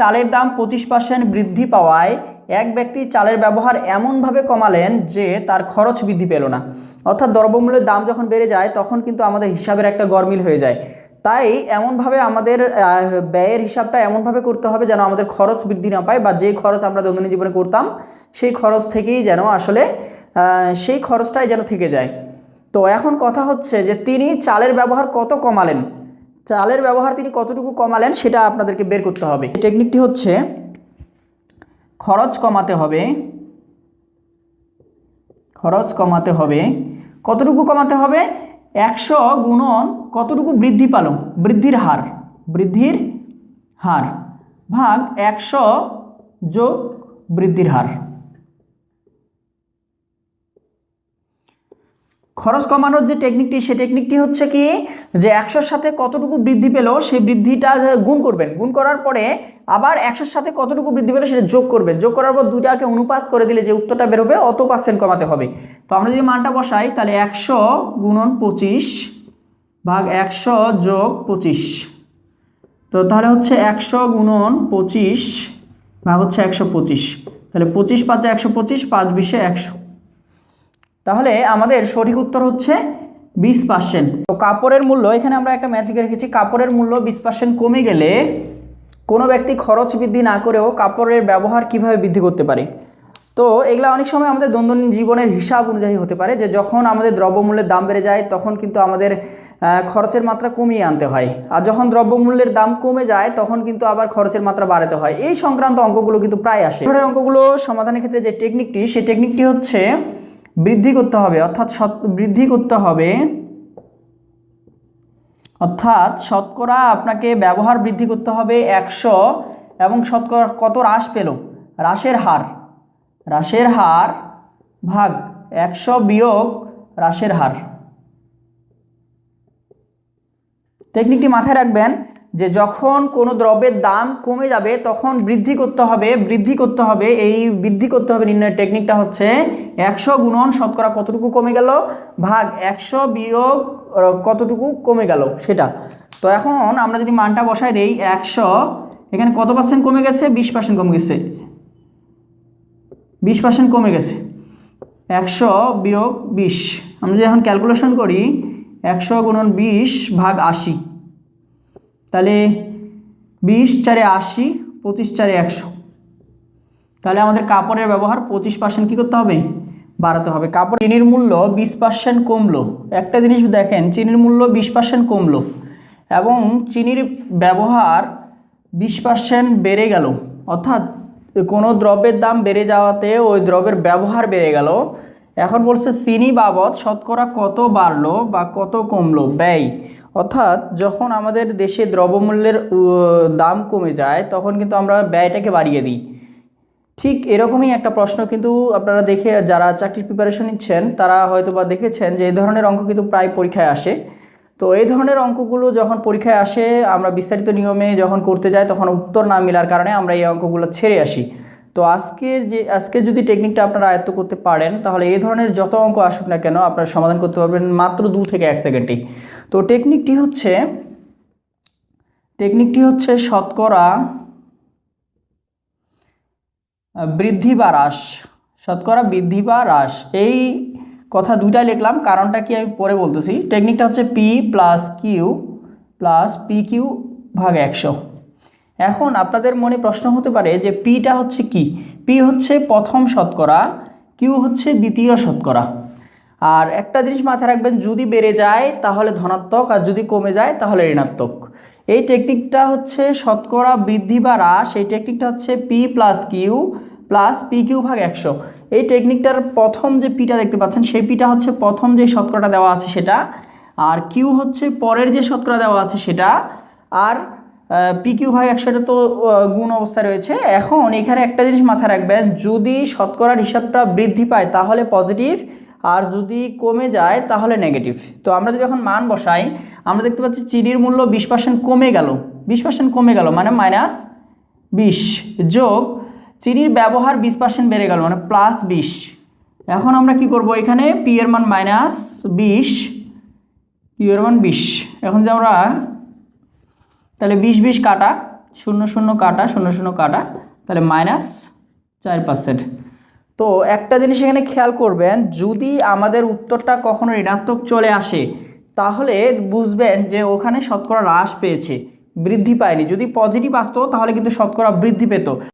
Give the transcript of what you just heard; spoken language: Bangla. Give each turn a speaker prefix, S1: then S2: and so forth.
S1: চালের দাম পঁচিশ পার্সেন্ট বৃদ্ধি পাওয়ায় এক ব্যক্তি চালের ব্যবহার এমনভাবে কমালেন যে তার খরচ বৃদ্ধি পেল না। অর্থাৎ দ্রব্যমূল্যের দাম যখন বেড়ে যায়, তখন কিন্তু আমাদের হিসাবের একটা গরমিল হয়ে যায়। তাই এমনভাবে আমাদের ব্যয়ের হিসাবটা এমনভাবে করতে হবে যেন আমাদের খরচ বৃদ্ধি না পায় বা যে খরচ আমরা দৈনন্দিন জীবনে করতাম, সেই খরচ থেকেই যেন আসলে সেই খরচটাই যেন থেকে যায়। তো এখন কথা হচ্ছে যে তিনি চালের ব্যবহার কত কমালেন? চালের ব্যবহার তিনি কতটুকু কমালেন সেটা আপনাদেরকে বের করতে হবে। টেকনিকটি হচ্ছে খরচ কমাতে হবে। খরচ কমাতে হবে। কতটুকু কমাতে হবে? একশো গুণন কতটুকু বৃদ্ধি পালো বৃদ্ধির হার। বৃদ্ধির হার। ভাগ একশো যোগ বৃদ্ধির হার। খরচ কমানোর যে টেকনিকটি সে টেকনিকটি হচ্ছে কি যে একশোর সাথে কতটুকু বৃদ্ধি পেল, সেই বৃদ্ধিটা গুণ করবেন। গুণ করার পরে আবার একশোর সাথে কতটুকু বৃদ্ধি পেল, সেটা যোগ করবেন। যোগ করার পর দুটাকে অনুপাত করে দিলে যে উত্তরটা বেরোবে, অত পার্সেন্ট কমাতে হবে। তো আমরা যদি মানটা বসাই, তাহলে একশো গুণন পঁচিশ ভাগ একশো যোগ পঁচিশ। তো তাহলে হচ্ছে একশো গুণন পঁচিশ ভাগ হচ্ছে একশো পঁচিশ। তাহলে পঁচিশ পাঁচে একশো পঁচিশ, পাঁচ বিশে একশো। তাহলে আমাদের সঠিক উত্তর হচ্ছে বিশ পার্সেন্ট তো কাপড়ের মূল্য, এখানে আমরা একটা ম্যাথ লিখে রেখেছি, কাপড়ের মূল্য বিশ পার্সেন্ট কমে গেলে কোনো ব্যক্তি খরচ বৃদ্ধি না করেও কাপড়ের ব্যবহার কীভাবে বৃদ্ধি করতে পারে? তো এগুলা অনেক সময় আমাদের দৈনন্দিন জীবনের হিসাব অনুযায়ী হতে পারে যে যখন আমাদের দ্রব্যমূল্যের দাম বেড়ে যায়, তখন কিন্তু আমাদের খরচের মাত্রা কমিয়ে আনতে হয়। আর যখন দ্রব্যমূল্যের দাম কমে যায়, তখন কিন্তু আবার খরচের মাত্রা বাড়াতে হয়। এই সংক্রান্ত অঙ্কগুলো কিন্তু প্রায় আসে। অঙ্কগুলো সমাধানের ক্ষেত্রে যে টেকনিকটি সেই টেকনিকটি হচ্ছে বৃদ্ধি করতে হবে, অর্থাৎ বৃদ্ধি করতে হবে। অর্থাৎ শতকরা আপনাকে ব্যবহার বৃদ্ধি করতে হবে একশো এবং শতকরা কত হ্রাস পেল? হ্রাসের হার। হ্রাসের হার ভাগ একশো বিয়োগ হ্রাসের হার। টেকনিকটি মাথায় রাখবেন যে যখন কোনো দ্রব্যের দাম কমে যাবে, তখন বৃদ্ধি করতে হবে, বৃদ্ধি করতে হবে। এই বৃদ্ধি করতে হবে নির্ণয়ের টেকনিকটা হচ্ছে একশো গুণন শতকরা কতটুকু কমে গেল? ভাগ একশো বিয়োগ কতটুকু কমে গেল? সেটা। তো এখন আমরা যদি মানটা বসাই দেই, একশো, এখানে কত পার্সেন্ট কমে গেছে? বিশ পার্সেন্ট কমে গেছে। বিশ পার্সেন্ট কমে গেছে। একশো বিয়োগ বিশ। আমরা যদি এখন ক্যালকুলেশন করি, একশো গুণন বিশ ভাগ আশি। তাহলে বিশ চারে আশি, পঁচিশ চারে একশো। তাহলে আমাদের কাপড়ের ব্যবহার পঁচিশ পার্সেন্ট কী করতে হবে? বাড়াতে হবে। কাপড় চিনির মূল্য বিশ পার্সেন্ট কমলো। একটা জিনিস দেখেন, চিনির মূল্য বিশ পার্সেন্ট কমলো এবং চিনির ব্যবহার বিশ পার্সেন্ট বেড়ে গেল। অর্থাৎ কোনো দ্রব্যের দাম বেড়ে যাওয়াতে ওই দ্রব্যের ব্যবহার বেড়ে গেল। এখন বলছে, চিনি বাবদ শতকরা কত বাড়লো বা কত কমলো? ব্যয়। অর্থাৎ যখন আমাদের দেশে দ্রব্যমূল্যের দাম কমে যায়, তখন কিন্তু আমরা ব্যয়টাকে বাড়িয়ে দিই। ঠিক এরকমই একটা প্রশ্ন কিন্তু আপনারা দেখে, যারা চাকরির প্রিপারেশন নিচ্ছেন, তারা হয়তো বা দেখেছেন যে, এই ধরনের অঙ্ক কিন্তু প্রায় পরীক্ষায় আসে। তো এই ধরনের অঙ্কগুলো যখন পরীক্ষায় আসে, আমরা বিস্তারিত নিয়মে যখন করতে যাই, তখন উত্তর না মেলার কারণে আমরা এই অঙ্কগুলো ছেড়ে আসি। তো আজকের যে, আজকে যদি টেকনিকটা আপনারা আয়ত্ত করতে পারেন, তাহলে এই ধরনের যত অঙ্ক আসুক না কেন আপনারা সমাধান করতে পারবেন মাত্র দু থেকে এক সেকেন্ডেই। তো টেকনিকটি হচ্ছে টেকনিকটি হচ্ছে শতকরা বৃদ্ধি বা হ্রাস। শতকরা, বৃদ্ধি বা হ্রাস। এই কথা দুইটাই লিখলাম, কারণটা কি আমি পরে বলতেছি। টেকনিকটা হচ্ছে P plus Q plus P Q ভাগ একশো। এখন আপনাদের মনে প্রশ্ন হতে পারে যে পিটা হচ্ছে কি? পি হচ্ছে প্রথম শতকরা কিউ হচ্ছে দ্বিতীয় শতকরা। আর একটা জিনিস মাথায় রাখবেন, যদি বেড়ে যায় তাহলে ধনাত্মক, আর যদি কমে যায় তাহলে ঋণাত্মক। এই টেকনিকটা হচ্ছে শতকরা বৃদ্ধি বা হ্রাস, এই টেকনিকটা হচ্ছে P plus Q plus P Q ভাগ একশো। এই টেকনিকটার প্রথম যে পিটা দেখতে পাচ্ছেন, সেই পিটা হচ্ছে প্রথম যে শতকরাটা দেওয়া আছে সেটা, আর কিউ হচ্ছে পরের যে শতকরা দেওয়া আছে সেটা, আর পি কিউ ভাগ একশো তো গুণ অবস্থায় রয়েছে। এখন এখানে একটা জিনিস মাথায় রাখবেন, যদি শতকরার হিসাবটা বৃদ্ধি পায়, তাহলে পজিটিভ আর যদি কমে যায়, তাহলে নেগেটিভ তো আমরা যদি এখন মান বসাই, আমরা দেখতে পাচ্ছি চিনির মূল্য বিশ পার্সেন্ট কমে গেল। বিশ পার্সেন্ট কমে গেল মানে মাইনাস বিশ যোগ চিনির ব্যবহার বিশ পার্সেন্ট বেড়ে গেল মানে প্লাস বিশ। এখন আমরা কি করব এখানে? পি এর মান মাইনাস বিশ কিউ এর মান বিশ। এখন যদি আমরা তাহলে বিশ বিশ কাটা, শূন্য শূন্য কাটা, শূন্য শূন্য কাটা, তাহলে মাইনাস চার পার্সেন্ট তো একটা জিনিস এখানে খেয়াল করবেন, যদি আমাদের উত্তরটা কখনো ঋণাত্মক চলে আসে, তাহলে বুঝবেন যে ওখানে শতকরা হ্রাস পেয়েছে, বৃদ্ধি পায়নি। যদি পজিটিভ আসতো, তাহলে কিন্তু শতকরা বৃদ্ধি পেত।